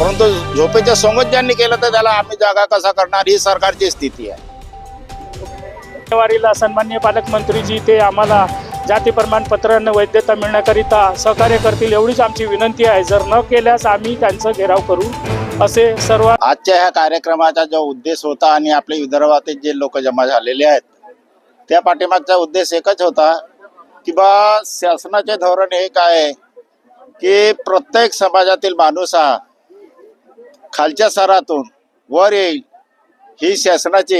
परंतु झोपेच्या सोंगत ज्यांनी केलं तर त्याला आम्ही जागा कसा करणार ही सरकारची स्थिती आहे. जानेवारीला सन्मान्य पालकमंत्रीजी ते आम्हाला जाती प्रमाणपत्रानं वैधता मिळण्याकरिता सहकार्य करतील एवढीच आमची विनंती आहे. जर न केल्यास आम्ही त्यांचा घेराव करू असे सर्व आजच्या ह्या कार्यक्रमाचा जो उद्देश होता आणि आपले विदर्भातील जे लोक जमा झालेले आहेत त्या पाठीमागचा उद्देश एकच होता की बा शासनाचे धोरण एक आहे की प्रत्येक समाजातील माणूस हा खालच्या सरातून वर येईल. ही शासनाची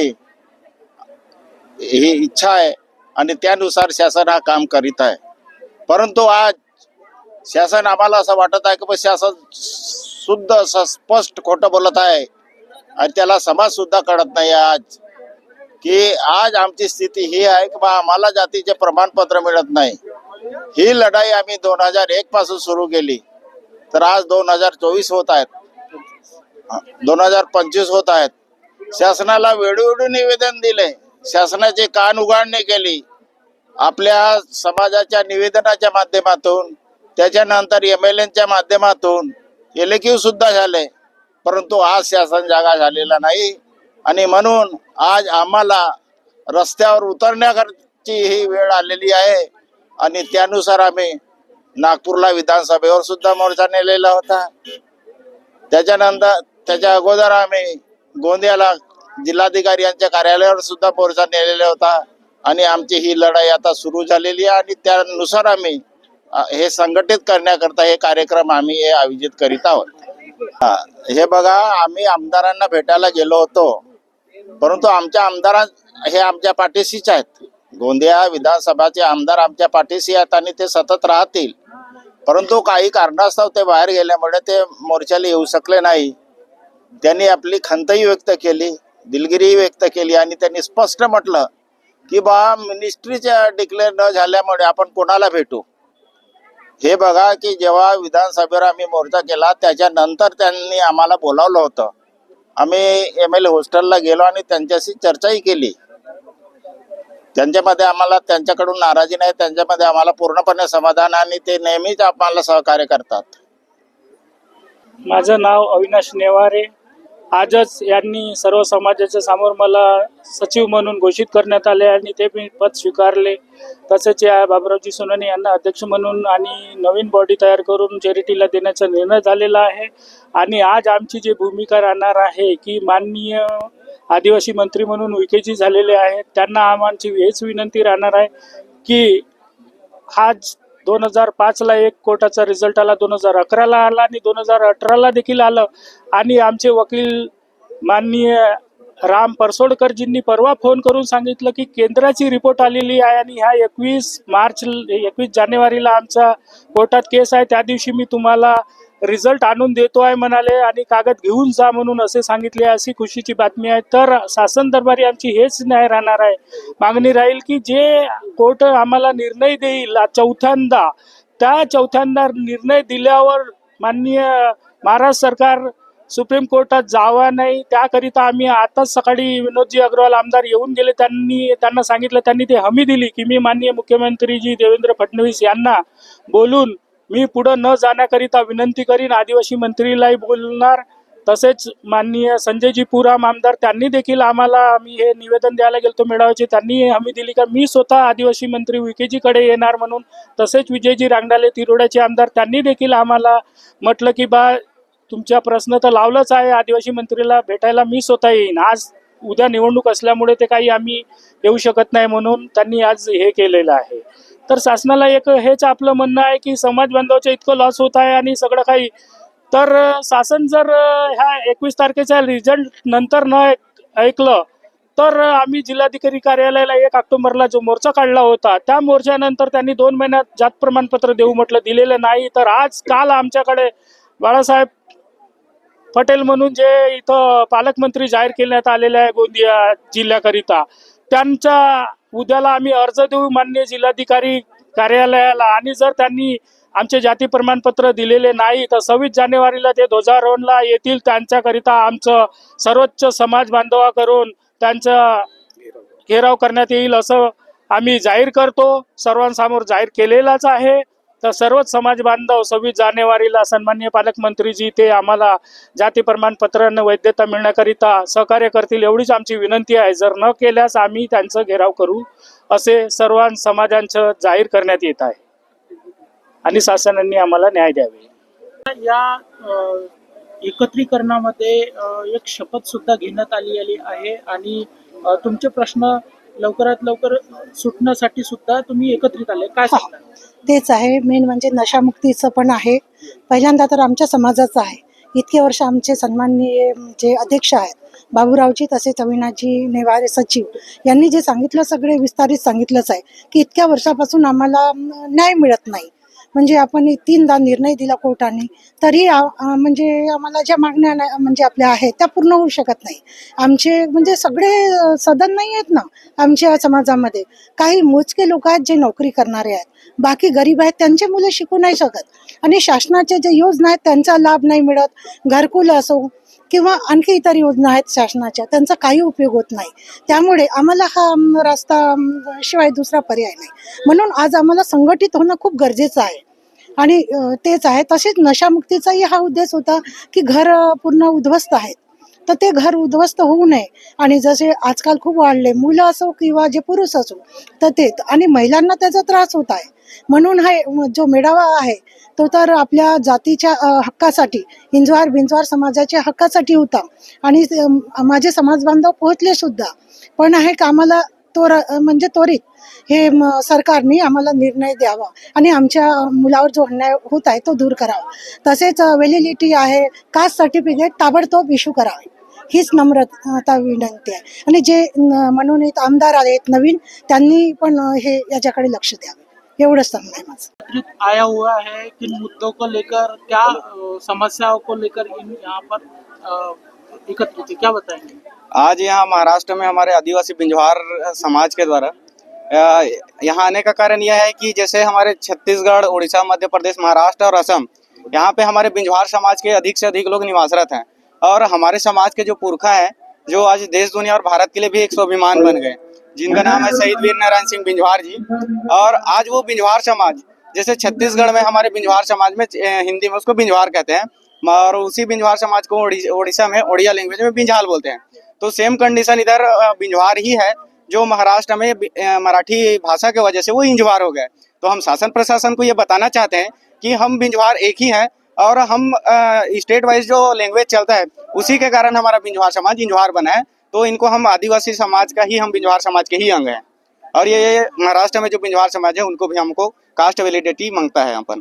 ही इच्छा आहे आणि त्यानुसार शासन हा काम करीत आहे. परंतु आज शासन आम्हाला असं वाटत आहे की बा शासन शुद्ध असं स्पष्ट खोटं बोलत आहे आणि त्याला समाज सुद्धा कळत नाही आज. की आज आमची स्थिती ही आहे की बा आम्हाला जातीचे प्रमाणपत्र मिळत नाही. ही लढाई आम्ही दोन हजार एक पासून सुरू केली. तर आज दोन हजार चोवीस होत आहेत. दोन हजार पंचवीस होत आहेत. शासनाला वेळोवेळी निवेदन दिले शासनाची कान उघडणी केली. आपल्या समाजाच्या निवेदनाच्या माध्यमातून त्याच्यानंतर एम एल एनच्या माध्यमातून एलेक्यू सुद्धा झाले परंतु आज शासन जागा झालेला नाही. आणि म्हणून आज आम्हाला रस्त्यावर उतरण्याची ही वेळ आलेली आहे. आणि त्यानुसार आम्ही नागपूरला विधानसभेवर सुद्धा मोर्चा नेलेला होता. त्याच्यानंतर त्याच्या अगोदर आम्ही गोंदियाला जिल्हाधिकारी यांच्या कार्यालयावर सुद्धा मोर्चा नेलेला होता. आणि आमची ही लढाई आता सुरू झालेली आहे. आणि त्यानुसार आम्ही हे संघटित करण्याकरता हे कार्यक्रम आम्ही हे आयोजित करीत आहोत. हा, हे बघा आम्ही आमदारांना भेटायला गेलो होतो. परंतु आमच्या आमदारां हे आमच्या पाठीशीच आहेत. गोंदिया विधानसभाचे आमदार आमच्या पाठीशी आहेत आणि ते सतत राहतील. परंतु काही कारणास्तव ते बाहेर गेल्यामुळे ते मोर्चाला येऊ शकले नाही. त्यांनी आपली खंतही व्यक्त केली दिलगिरी व्यक्त केली आणि त्यांनी स्पष्ट म्हटलं की बा मिनिस्ट्रीच्या डिक्लेअर न झाल्यामुळे आपण कोणाला भेटू? हे बघा की जेव्हा विधानसभेवर आम्ही मोर्चा केला त्याच्यानंतर त्यांनी आम्हाला बोलावलं होतं. आम्ही एम एल हॉस्टेलला गेलो आणि त्यांच्याशी चर्चाही केली. त्यांच्यामध्ये आम्हाला त्यांच्याकडून नाराजी नाही त्यांच्यामध्ये आम्हाला पूर्णपणे समाधान आणि ते नेहमीच आम्हाला सहकार्य करतात. माझं नाव अविनाश नेवारे. आजच यांनी सर्व समाजाच्या समोर मला सचिव म्हणून घोषित करण्यात आले आणि ते मी पद स्वीकारले. तसेच या बाबरावजी सोनाने यांना अध्यक्ष म्हणून आणि नवीन बॉडी तयार करून चॅरिटीला देण्याचा निर्णय झालेला आहे. आणि आज आमची जी भूमिका राहणार आहे की माननीय आदिवासी मंत्री म्हणून विकेजी झालेले आहेत. त्यांना आम्हाची हेच विनंती राहणार आहे की आज दोन हजार पाचला एक कोर्टाचा रिझल्ट आला दोन हजार अकराला आला आणि दोन हजार अठराला देखील आलं. आणि आमचे वकील माननीय राम परसोडकरजींनी परवा फोन करून सांगितलं की केंद्राची रिपोर्ट आलेली आहे आणि ह्या एकवीस मार्च एकवीस जानेवारीला आमचा कोर्टात केस आहे. त्या दिवशी मी तुम्हाला रिझल्ट आणून देतो आहे म्हणाले आणि कागद घेऊन जा म्हणून असे सांगितले. अशी खुशीची बातमी आहे. तर शासन दरबारी आमची हेच न्याय राहणार आहे. मागणी राहील की जे कोर्ट आम्हाला निर्णय देईल चौथ्यांदा त्या चौथ्यांदा निर्णय दिल्यावर माननीय महाराष्ट्र सरकार सुप्रीम कोर्टात जावा नाही. त्याकरिता आम्ही आताच सकाळी विनोदजी अग्रवाल आमदार येऊन गेले. त्यांनी त्यांना सांगितलं. त्यांनी ते हमी दिली की मी माननीय मुख्यमंत्रीजी देवेंद्र फडणवीस यांना बोलून मी पुढं न जाण्याकरिता विनंती करीन आदिवासी मंत्रीलाही बोलणार. तसेच माननीय संजयजी पुराम आमदार त्यांनी देखील आम्हाला आम्ही हे निवेदन द्यायला गेलो मेळाव्याचे त्यांनी हमी दिली का मी स्वतः आदिवासी मंत्री विकेजीकडे येणार म्हणून. तसेच विजयजी रांगडाले तिरोड्याचे आमदार त्यांनी देखील आम्हाला म्हटलं की बा तुमचा प्रश्न तर लावलाच आहे आदिवासी मंत्रीला भेटायला मी स्वतः येईन. आज उद्या निवडणूक असल्यामुळे ते काही आम्ही येऊ शकत नाही म्हणून त्यांनी आज हे केलेलं आहे. तर शासनाला एक हेच आपलं म्हणणं आहे की समाज बांधवाचं इतकं लॉस होत आहे आणि सगळं काही. तर शासन जर ह्या एकवीस तारखेच्या रिझल्ट नंतर न ऐक- ऐकलं तर आम्ही जिल्हाधिकारी कार्यालयाला एक ऑक्टोबरला जो मोर्चा काढला होता त्या मोर्चानंतर त्यांनी दोन महिन्यात जात प्रमाणपत्र देऊ म्हटलं दिलेलं नाही. तर आज काल आमच्याकडे बाळासाहेब पटेल म्हणून जे इथं पालकमंत्री जाहीर करण्यात आलेले आहे गोंदिया जिल्ह्याकरिता त्यांचा उद्याला आम्ही अर्ज देऊ मान्य जिल्हाधिकारी कार्यालयाला. आणि जर त्यांनी आमचे जाती प्रमाणपत्र दिलेले नाही तर सव्वीस जानेवारीला ते ध्वजारोहणला येतील त्यांच्याकरिता आमचं सर्वोच्च समाज बांधवा करून त्यांचा घेराव करण्यात येईल असं आम्ही जाहीर करतो. सर्वांसमोर जाहीर केलेलाच आहे. तर सर्वच समाज बांधव सव्वीस जानेवारीला सन्मान्य पालकमंत्रीजी ते आम्हाला जाती प्रमाणपत्रांना वैधता मिळण्याकरिता सहकार्य करतील एवढीच आमची विनंती आहे. जर न केल्यास आम्ही त्यांचं घेराव करू असे सर्व समाजांचं जाहीर करण्यात येत आहे. आणि शासनाने आम्हाला न्याय द्यावे. या एकत्रीकरणामध्ये एक शपथ सुद्धा घेण्यात आली आली आहे आणि तुमचे प्रश्न लवकरात लवकर सुटण्यासाठी सुद्धा तुम्ही एकत्रित आले. काय सांगता? तेच आहे. मेन म्हणजे नशामुक्तीचं पण आहे. पहिल्यांदा तर आमच्या समाजाचं आहे. इतके वर्ष आमचे सन्माननीय जे अध्यक्ष आहेत बाबूरावजी तसेच अविनाशजी नेवारे सचिव यांनी जे सांगितलं सगळे विस्तारित सांगितलंच आहे की इतक्या वर्षापासून आम्हाला न्याय मिळत नाही. म्हणजे आपण तीनदा निर्णय दिला कोर्टाने तरी म्हणजे आम्हाला ज्या मागण्या म्हणजे आपल्या आहेत त्या पूर्ण होऊ शकत नाही. आमचे म्हणजे सगळे सदन नाही आहेत ना आमच्या समाजामध्ये. काही मोजके लोक आहेत जे नोकरी करणारे आहेत. बाकी गरीब आहेत त्यांचे मुलं शिकू नाही शकत. आणि शासनाच्या ज्या योजना आहेत त्यांचा लाभ नाही मिळत. घरकुल असो किंवा आणखी इतर योजना आहेत शासनाच्या त्यांचा काही उपयोग होत नाही. त्यामुळे आम्हाला हा रस्ता शिवाय दुसरा पर्याय नाही. म्हणून आज आम्हाला संघटित होणं खूप गरजेचं आहे. आणि तेच आहे. तसेच नशामुक्तीचाही हा उद्देश होता की घर पूर्ण उद्ध्वस्त आहेत. तर ते घर उद्ध्वस्त होऊ नये. आणि जसे आजकाल खूप वाढले मुलं असो किंवा जे पुरुष असो तर ते आणि महिलांना त्याचा त्रास होत आहे. म्हणून हा जो मेळावा आहे तो तर आपल्या जातीच्या हक्कासाठी हिंजवार भिंजवार समाजाच्या हक्कासाठी होता. आणि माझे समाज बांधव पोहोचले सुद्धा. पण आहे कामाला तोर तो र- म्हणजे त्वरित हे सरकारने आम्हाला निर्णय द्यावा आणि आमच्या मुलावर जो अन्याय होत आहे तो दूर करावा. तसेच वेलिलिटी आहे कास्ट सर्टिफिकेट ताबडतोब इश्यू करावे. हीच नम्रता विनंती आहे. आणि जे मनोनीत आमदार आहेत नवीन त्यांनी पण हे याच्याकडे लक्ष द्यावे. एवढंच सांगणं आहे माझं. एकत्रित आया हुआ है किन मुद्दों को लेकर क्या अ, समस्याओं को लेकर इन यहाँ पर अ, एकत्रित है क्या बताएँगे? आज यहाँ महाराष्ट्र में हमारे आदिवासी बिंजवार समाज के द्वारा अ, यहाँ आने का कारण यह है कि जैसे हमारे छत्तीसगढ़ उड़ीसा मध्य प्रदेश महाराष्ट्र और असम यहाँ पे हमारे बिंजवार समाज के अधिक से अधिक लोग निवासरत हैं। और हमारे समाज के जो पुरखा हैं जो आज देश दुनिया और भारत के लिए भी एक स्वाभिमान बन गए जिनका नाम है शहीद वीर नारायण सिंह बिंजवार जी। और आज वो बिंजवार समाज, जैसे छत्तीसगढ़ में हमारे बिंजवार समाज में हिंदी में उसको बिंजवार कहते हैं। और उसी बिंजवार समाज को उड़ी- उड़ीसा में उड़िया लैंग्वेज में बिंजाल बोलते हैं। तो सेम कंडीशन इधर बिंजवार ही है, जो महाराष्ट्र में मराठी भाषा के वजह से वो इंजवार हो गए। तो हम शासन प्रशासन को ये बताना चाहते हैं कि हम बिंजवार एक ही हैं और हम स्टेट वाइज जो लैंग्वेज चलता है, उसी के कारण हमारा बिंजवार समाज इंजवार बना है। तो इनको हम आदिवासी समाज का ही हम बिंजवार समाज के ही अंग हैं। और ये महाराष्ट्र में जो बिंजवार समाज है उनको भी हमको कास्ट वैलिडिटी मांगता है अपन